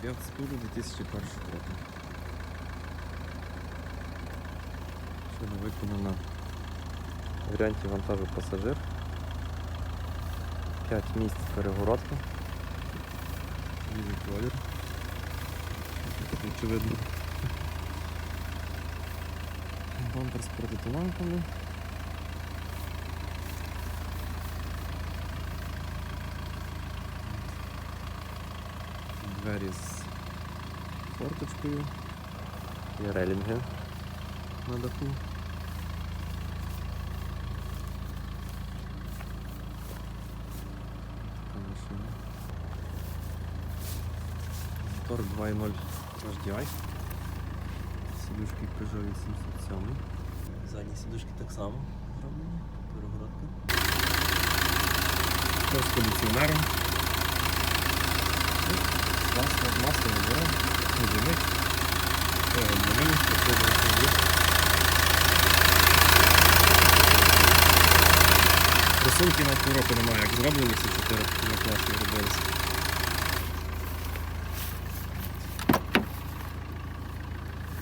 Fiat Scudo 2001 року. Шина виконана в варіанті вантажу пасажир. 5 місць перегородки. Білий колір. Очевидно. Бампер з протитуманками. Двері з форточкою. Є релінги на даху. Мотор 2.0 HDI. Сідушки Peugeot 807. Задні сідушки так само зроблені. Перегородка. З кондиціонером. Масло, масло не димить. Це алюміний, це дорогий. Рисунки навіть півроку немає, як зроблені ці чотири на класі робилися.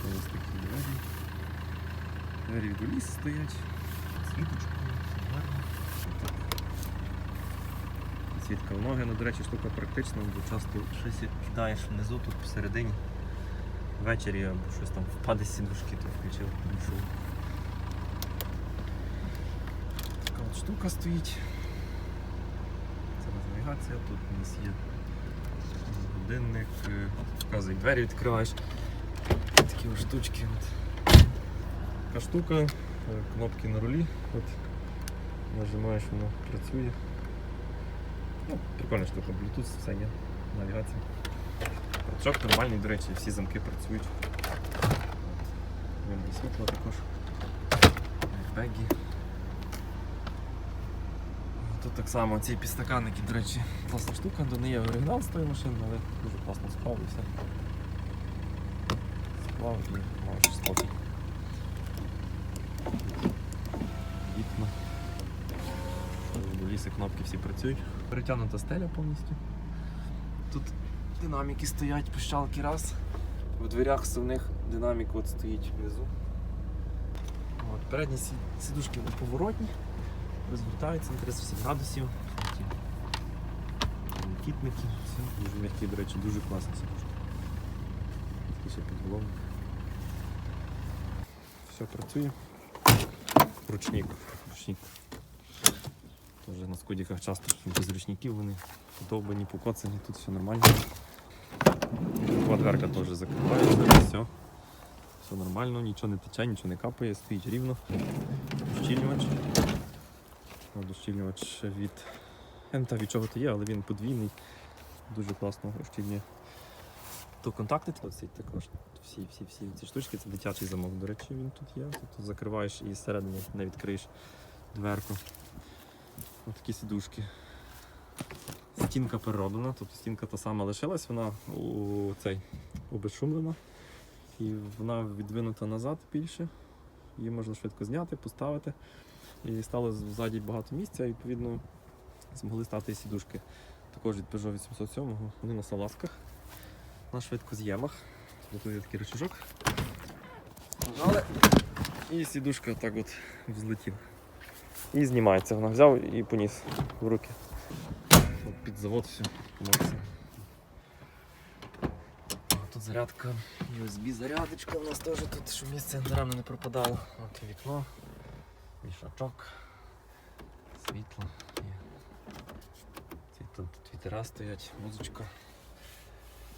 Ось такі двері. Двері від ліс стоять. Світочкою, все гарно. Світка в ноги, ну, до речі, штука практична, бо часто щось кидаєш внизу, тут посередині. Ввечері або щось там впаде з сідушки, то включив пішов. Така от штука стоїть. Це навігація, тут у нас є годинник, е, показує двері відкриваєш. Такі ось штучки. От. Така штука, е, кнопки на рулі. От. Нажимаєш, воно працює. Ну, прикольна штука, Bluetooth, все є, навігація. Рычаг нормальний, до речі, всі замки працюють. Вимні світло також. Бегі. Тут так само ці підстаканники, до речі, класна штука, до неї оригінал з тої машини, але дуже класно справився. Сплав і маєш спокій. Вікна. Ліси кнопки всі працюють. Перетягнута стеля повністю. Тут динаміки стоять, пищалки раз. В дверях сувних динамік от стоїть внизу. От, передні сі- сідушки поворотні, розвертаються на 360 градусів. Кітники, все. Дуже м'які, до речі, дуже класні сідушки. Такий ще підголовник. Все працює. Ручник. Ручник. Тоже на скудіках часто без ручників вони довбані, покоцані, тут все нормально. Дверка теж закривається, все. Все нормально, нічого не тече, нічого не капає, стоїть рівно. Ущільнювач. От Ущільнювач від. Я від чого то є, але він подвійний. Дуже класно ущільнює. То контакти тут також. Всі, всі, всі ці штучки, це дитячий замок, до речі, він тут є. Тут закриваєш і зсередини не відкриєш дверку. Ось такі сідушки. Стінка перероблена, тобто стінка та сама лишилась, вона у цей обезшумлена і вона відвинута назад більше. Її можна швидко зняти, поставити. І стало ззаді багато місця, і відповідно змогли стати і сідушки. Також від Peugeot 807, вони на салазках, на швидкоз'ємах. Тут є такий рычажок. Нажали, і сідушка так от взлетіла. І знімається. Вона взяв і поніс в руки. Під завод все. Тут зарядка, USB зарядочка у нас теж тут, щоб місце даремно не пропадало. От вікно, вішачок, світло. Ці тут твітера стоять, музичка.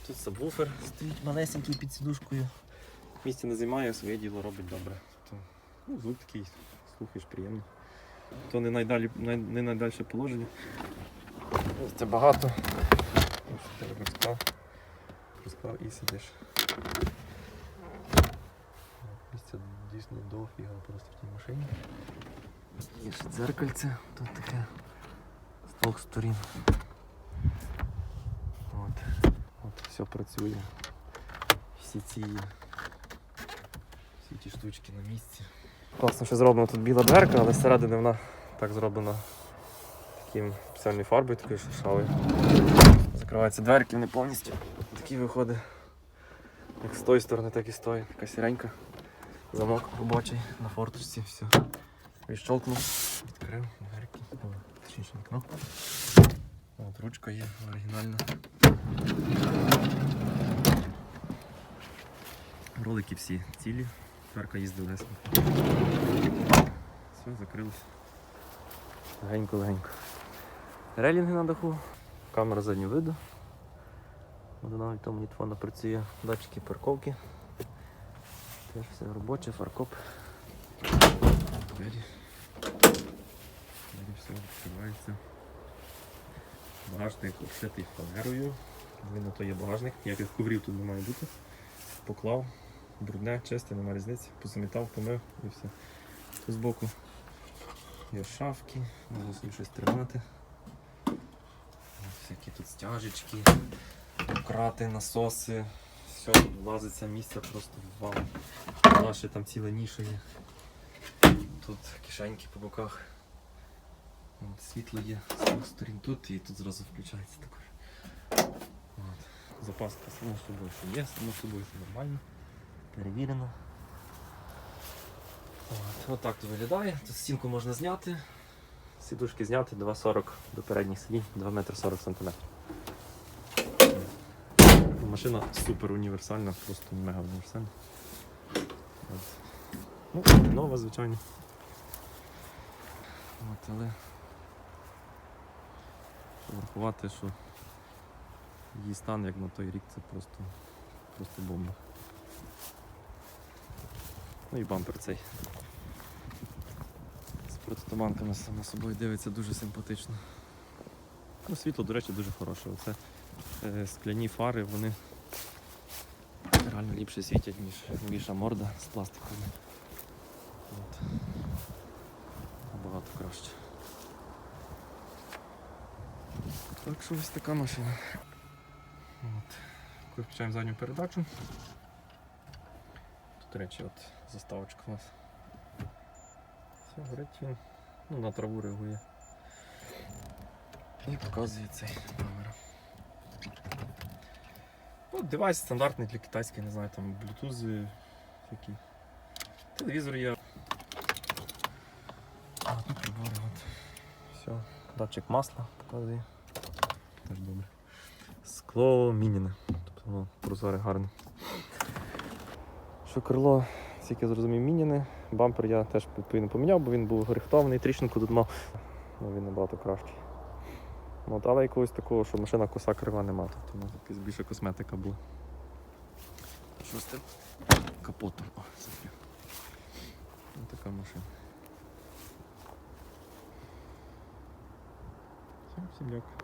Тут сабвуфер стоїть малесенький під сідушкою. Місця не займає, своє діло робить добре. Тобто, ну, звук такий, слухаєш приємно. То не, найдалі, най, не найдальше положення. Це багато. Розклав. Розклав і сидиш. Місця дійсно дофіга просто в тій машині. Є ще дзеркальце, тут таке з двох сторін. От. От все працює. Всі ці всі ті штучки на місці. Класно, що зроблена тут біла дверка, але зсередини вона так зроблена таким спеціальною фарбою, такою шершавою. Закриваються дверки, вони повністю такі виходить. Як з тої сторони, так і з тої. Така сіренька. Замок робочий на форточці, все. Відщолкнув, відкрив дверки, точніше вікно. От ручка є оригінальна. Ролики всі цілі. Тверка їздив десь. Все, закрилось. Легенько-легенько. Релінги на даху, камера заднього виду. Там монітфона працює, датчики парковки. Теж все робоче, фаркоп. Двері. Двері все відкривається. Багажник обшитий фанерою. Видно, то є багажник, ніяких коврів тут не має бути. Поклав, брудне, чисте, немає різниці, позамітав, помив і все. Тут збоку є шафки, можна собі щось тримати. Всякі тут стяжечки, крати, насоси. Все тут влазиться місця просто вау. Наші там ціле ніша є. Тут кишеньки по боках. От, світло є з двох сторін тут і тут зразу включається також. Запаска само собою, що є, само собою це нормально. Перевірено. От. Отак тут виглядає. Тут стінку можна зняти. Сідушки зняти 2,40 до передніх сидінь, 2 метри 40 сантиметрів. Машина супер універсальна, просто мега універсальна. От. Ну, нова, звичайно. От, але врахувати, що її стан як на той рік це просто, просто бомба. Ну і бампер цей. З протитуманками само собою дивиться дуже симпатично. Ну, світло, до речі, дуже хороше. Оце е, скляні фари, вони реально ліпше світять, ніж новіша морда з пластиковими. От. Набагато краще. Так що ось така машина. От. Включаємо задню передачу. Тут, речі, от заставочка у нас. Все, горить. Ну, на траву реагує. І показує цей камера. Ну, девайс стандартний для китайських, не знаю, там Bluetooth який. Телевізор є. А, тут прибори, от. Все. Датчик масла показує. Теж добре. Скло мініне. Тобто воно прозоре гарне. Що крило, скільки я зрозумів, мініне. Бампер я теж відповідно поміняв, бо він був грихтований, тріщинку тут мав. Ну, він набагато кращий. От, але якогось такого, що машина коса крива нема. Тобто ну, якась більше косметика була. Що з тим? Капотом. О. Ось така машина. Всім дякую.